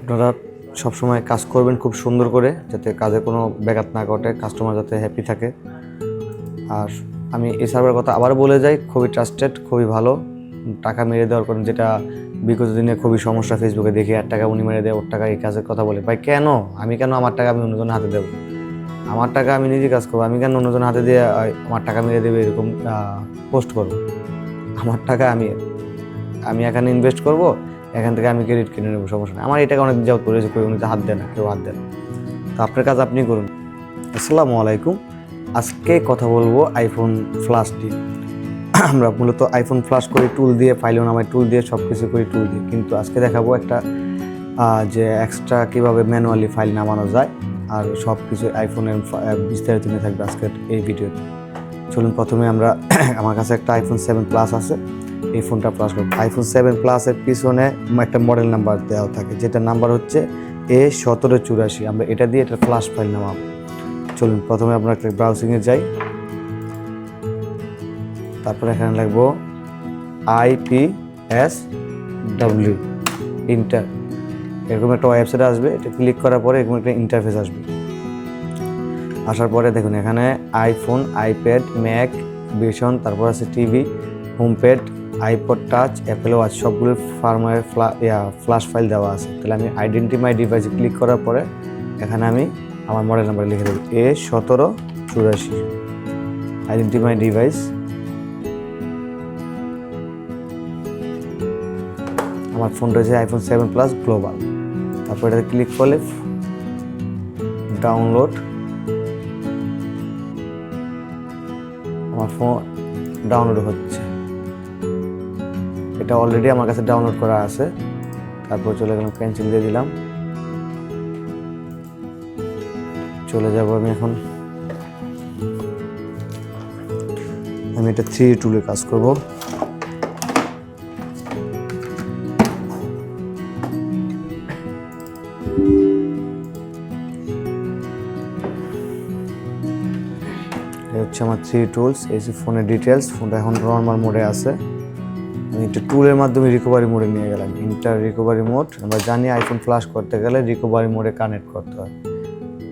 আপনারা সবসময় কাজ করবেন খুব সুন্দর করে, যাতে কাজে কোনো ব্যাঘাত না ঘটে কাস্টমার যাতে হ্যাপি থাকে। আর আমি এই সার্ভারের কথা আবার বলে যাই, খুবই ট্রাস্টেড খুবই ভালো। টাকা মেরে দেওয়ার কারণ যেটা বিগত দিনে খুবই সমস্যা ফেসবুকে দেখি এক টাকা উনি মেরে দেয়, ওর টাকা এই কাজের কথা বলে। ভাই, কেন? আমি কেন আমার টাকা আমি অন্যজনের হাতে দেবো? আমার টাকা আমি নিজে কাজ করব, আমি কেন অন্যজনের হাতে দিয়ে আমার টাকা মেরে দেবে এরকম পোস্ট করব? আমার টাকা আমি আমি এখানে ইনভেস্ট করব এখান থেকে আমি ক্রেডিট কিনে নেব, সমস্যা নেই। আমার এটাকে অনেক যাও করেছে কেউ উনি হাত দেয় না, কেউ হাত দেয় না। তো আপনার কাজ আপনি করুন। আসসালামু আলাইকুম। আজকে কথা বলব আইফোন ফ্লাশ দিয়ে আমরা মূলত আইফোন ফ্লাশ করি টুল দিয়ে ফাইলও নামাই টুল দিয়ে সব কিছু করি টুল দিয়ে। কিন্তু আজকে দেখাবো একটা যে এক্সট্রা কীভাবে ম্যানুয়ালি ফাইল নামানো যায় আর সব কিছু আইফোনের বিস্তারিত নিয়ে থাকবে আজকের এই ভিডিওতে চলুন, প্রথমে আমরা, আমার কাছে একটা আইফোন সেভেন প্লাস আছে। এই ফোনটা প্লাস করব আইফোন সেভেন প্লাসের পিছনে একটা মডেল নাম্বার দেওয়া থাকে, যেটা নাম্বার হচ্ছে এ সতেরো চুরাশি। আমরা এটা দিয়ে একটা ফ্লাশ ফাইল নামাবো। চলুন, প্রথমে আমরা একটা ব্রাউজিংয়ে যাই। তারপরে এখানে লিখব আইপি এস ডাব্লিউ ইন্টার এরকম একটা ওয়েবসাইট আসবে, এটা ক্লিক করার পরে এরকম একটা ইন্টারফেস আসবে। আসার পরে দেখুন, এখানে আইফোন আইপ্যাড ম্যাক ভিশন তারপর আছে TV HomePod iPod touch Apple Watch সবগুলোর ফার্মারের ফ্লাশ ফাইল দেওয়া আছে। তাহলে আমি আইডেন্টি মাই ডিভাইসে ক্লিক করার পরে এখানে আমি আমার মডেল নাম্বার লিখে দেবো এ সতেরো চুরাশি। আইডেন্টি মাই ডিভাইস আমার ফোন রয়েছে আইফোন সেভেন প্লাস গ্লোবাল তারপর এটাতে ক্লিক করলে ডাউনলোড আমার ফোন ডাউনলোড হচ্ছে। এটা অলরেডি আমার কাছে ডাউনলোড করা আছে। তারপর চলে গেলাম ক্যান্সেল দিয়ে দিলাম। চলে যাব আমি এখন। আমি এটা থ্রি টুলে কাজ করব। হচ্ছে আমার থ্রি টুলস এই যে ফোনের ডিটেলস ফোনটা এখন নর্মাল মোডে আছে। একটা টুলের মাধ্যমে রিকভারি মোডে নিয়ে গেলাম। ইন্টার রিকভারি মোড আমরা জানি আইফোন ফ্লাশ করতে গেলে রিকভারি মোডে কানেক্ট করতে হয়।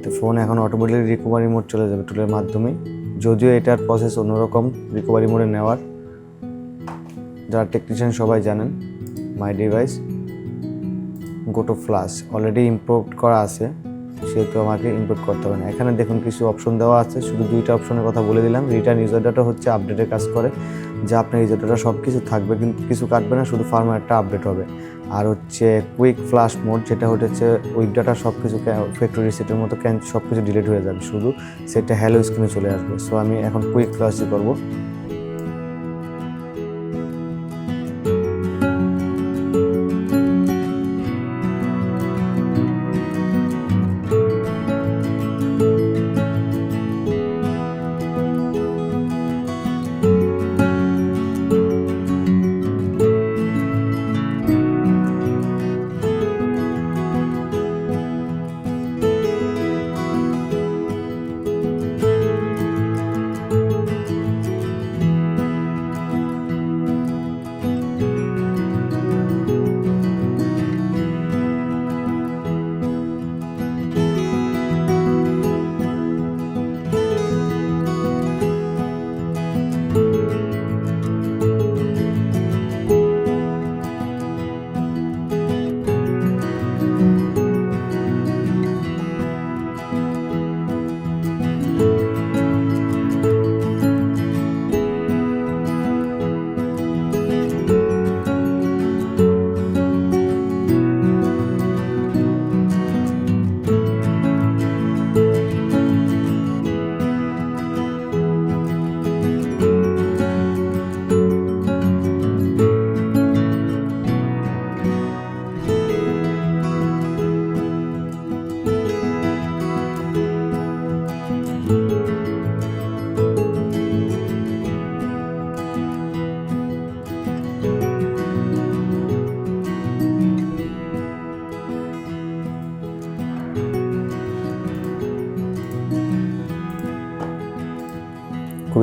তো ফোন এখন অটোমেটিক রিকভারি মোড চলে যাবে টুলের মাধ্যমে যদিও এটার প্রসেস অন্যরকম রিকভারি মোডে নেওয়ার। যারা টেকনিশিয়ান সবাই জানেন my device go to flash already import করা আছে। সেহেতু আমাকে ইম্পোর্ট করতে হবে না। এখানে দেখুন কিছু অপশন দেওয়া আছে, শুধু দুইটা অপশনের কথা বলে দিলাম। রিটার্ন ইউজার ডাটা হচ্ছে আপডেটের কাজ করে, যে আপনার ইউজার ডাটা সব কিছু থাকবে, কিন্তু কিছু কাটবে না, শুধু ফার্মারটা আপডেট হবে। আর হচ্ছে কুইক ফ্লাশ মোড যেটা হচ্ছে উইক ডাটা সব কিছু ফ্যাক্টরি রিসেটের মতো ক্যান সব কিছু ডিলিট হয়ে যাবে। শুধু সেটা হ্যালো স্ক্রিনে চলে আসবে। সো আমি এখন কুইক ফ্লাশই করব।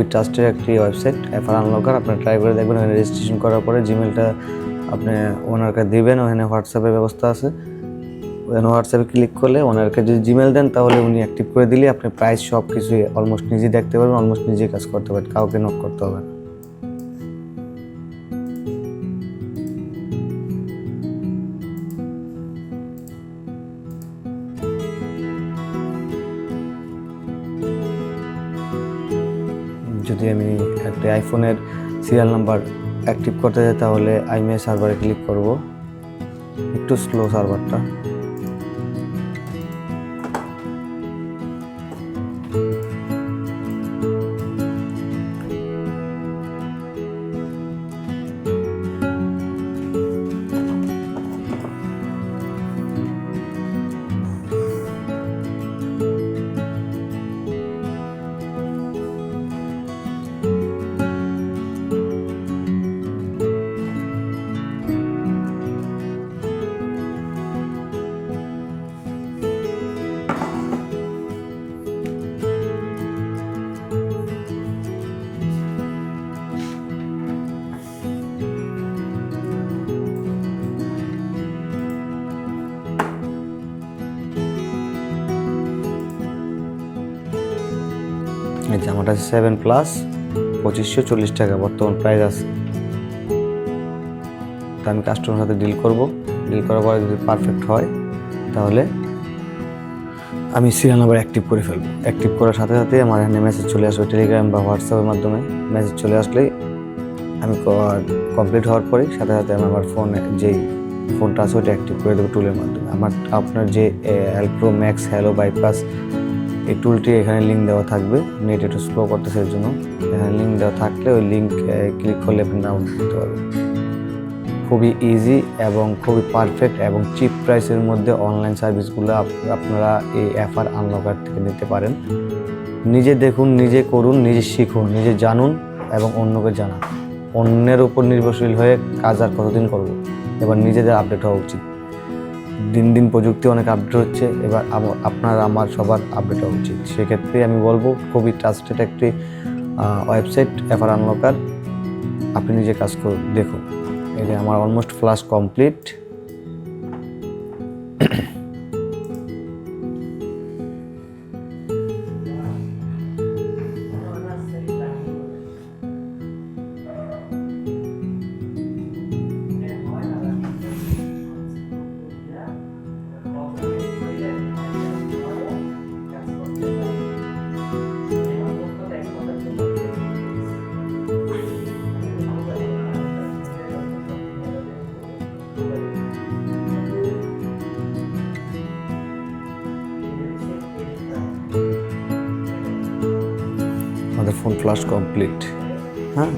খুবই ট্রাস্টেড একটি ওয়েবসাইট, এফআর আনলকার। আপনার ট্রাই করে দেখবেন, ওখানে রেজিস্ট্রেশন করার পরে জিমেলটা আপনি ওনারকে দেবেন, ওখানে হোয়াটসঅ্যাপের ব্যবস্থা আছে। ওখানে হোয়াটসঅ্যাপে ক্লিক করলে ওনারকে যদি জিমেল দেন, তাহলে উনি অ্যাক্টিভ করে দিলে আপনি প্রাইস সব কিছুই অলমোস্ট নিজে দেখতে পারবেন অলমোস্ট নিজেই কাজ করতে পারবেন, কাউকে নোট করতে হবে না। যদি আমি একটা আইফোনের সিরিয়াল নাম্বার অ্যাক্টিভ করতে চাই, তাহলে আইমিআই সার্ভারে ক্লিক করব। একটু স্লো সার্ভারটা এই জামাটা আছে সেভেন প্লাস পঁচিশশো চল্লিশ টাকা, বর্তমান প্রাইস আছে। তা আমি কাস্টমার সাথে ডিল করব। ডিল করার পরে যদি পারফেক্ট হয়, তাহলে আমি সিরিয়াল নাম্বার অ্যাক্টিভ করে ফেলব। অ্যাক্টিভ করার সাথে সাথে আমার এখানে মেসেজ চলে আসবে টেলিগ্রাম বা হোয়াটসঅ্যাপের মাধ্যমে। মেসেজ চলে আসলেই আমি কমপ্লিট হওয়ার পরেই সাথে সাথে আমি আমার ফোনে যেই ফোনটা আছে ওটা অ্যাক্টিভ করে দেবো টুলের মাধ্যমে। আমার আপনার যে অ্যালপ্রো ম্যাক্স হ্যালো বাইপাস এই টুলটি এখানে লিঙ্ক দেওয়া থাকবে। নেট একটু স্লো করতেছে এর জন্য। এখানে লিঙ্ক দেওয়া থাকলে ওই লিঙ্ক ক্লিক করলে আপনি ডাউনলোড করতে পারবেন। খুবই ইজি এবং খুবই পারফেক্ট এবং চিপ প্রাইসের মধ্যে অনলাইন সার্ভিসগুলো আপ- আপনারা এই অ্যাফার আনলকার থেকে নিতে পারেন। নিজে দেখুন, নিজে করুন, নিজে শিখুন, নিজে জানুন এবং অন্যকে জানান। অন্যের উপর নির্ভরশীল হয়ে কাজ আর কতদিন করব? এবার নিজেদের আপডেট হওয়া উচিত। দিন দিন প্রযুক্তি অনেক আপডেট হচ্ছে, এবার আপনার, আমার সবার আপডেট হওয়া উচিত। সেক্ষেত্রে আমি বলব, খুবই ট্রাস্টেড একটি ওয়েবসাইট এফআর আনলকার আপনি নিজে কাজ করুন দেখুন। এই যে আমার almost class complete phone flash complete হ্যাঁ?